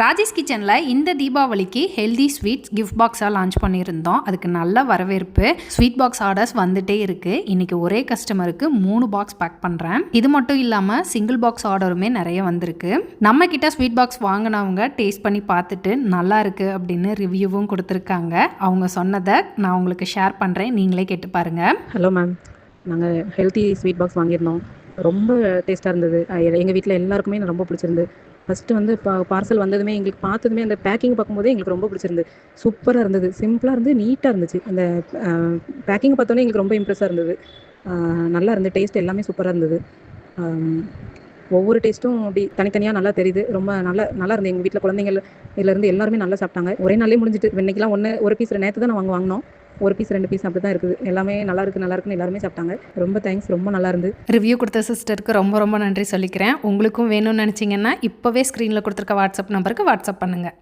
ராஜேஷ் கிச்சனில் இந்த தீபாவளிக்கு ஹெல்தி ஸ்வீட்ஸ் கிஃப்ட் பாக்ஸாக லான்ச் பண்ணியிருந்தோம். அதுக்கு நல்ல வரவேற்பு. ஸ்வீட் பாக்ஸ் ஆர்டர்ஸ் வந்துட்டே இருக்குது இன்றைக்கி ஒரே கஸ்டமருக்கு மூணு பாக்ஸ் பேக் பண்ணுறேன் இது மட்டும் இல்லாமல் சிங்கிள் பாக்ஸ் ஆர்டருமே நிறைய வந்திருக்கு. நம்ம கிட்ட ஸ்வீட் பாக்ஸ் வாங்கினவங்க டேஸ்ட் பண்ணி பார்த்துட்டு நல்லா இருக்குது அப்படின்னு ரிவ்யூவும் கொடுத்துருக்காங்க. அவங்க சொன்னதை நான் உங்களுக்கு ஷேர் பண்ணுறேன் நீங்களே கேட்டு பாருங்கள் ஹலோ மேம் நாங்கள் ஹெல்த்தி ஸ்வீட் பாக்ஸ் வாங்கியிருந்தோம். ரொம்ப டேஸ்ட்டாக இருந்தது. எங்கள் வீட்டில் எல்லாருக்குமே எனக்கு ரொம்ப பிடிச்சிருந்து ஃபஸ்ட்டு வந்து பா பார்சல் வந்ததுமே எங்களுக்கு பார்த்ததுமே அந்த பேக்கிங் பார்க்கும்போதே எங்களுக்கு ரொம்ப பிடிச்சிருந்து. சூப்பராக இருந்தது. சிம்பிளாக இருந்து நீட்டாக இருந்துச்சு. அந்த பேக்கிங் பார்த்தோன்னே எங்களுக்கு ரொம்ப இம்ப்ரெஸ்ஸாக இருந்தது. நல்லா இருந்தது டேஸ்ட் எல்லாமே சூப்பராக இருந்தது. ஒவ்வொரு டேஸ்ட்டும் அப்படி தனித்தனியாக நல்லா தெரியுது. ரொம்ப நல்லா நல்லா இருந்தது. எங்கள் வீட்டில் குழந்தைங்கள் இருந்து எல்லாருமே நல்லா சாப்பிட்டாங்க. ஒரே நாளே முடிஞ்சிட்டு. இன்னைக்கெல்லாம் ஒன்று ஒரு பீஸ் நேற்று தான் நாங்கள் வாங்கினோம். ஒரு பீஸ் ரெண்டு பீஸ் அப்படி தான் இருக்குது. எல்லாமே நல்லா இருக்கு நல்லா இருக்குன்னு எல்லாருமே சாப்பிட்டாங்க. ரொம்ப தேங்க்ஸ் ரொம்ப நல்லா இருந்து. ரிவ்யூ கொடுத்த சிஸ்டருக்கு ரொம்ப ரொம்ப நன்றி சொல்லிக்கிறேன். உங்களுக்கும் வேணும்னு நினச்சிங்கன்னா இப்போவே ஸ்க்ரீனில் கொடுத்துருக்க வாட்ஸ்அப் நம்பருக்கு வாட்ஸ்அப் பண்ணுங்கள்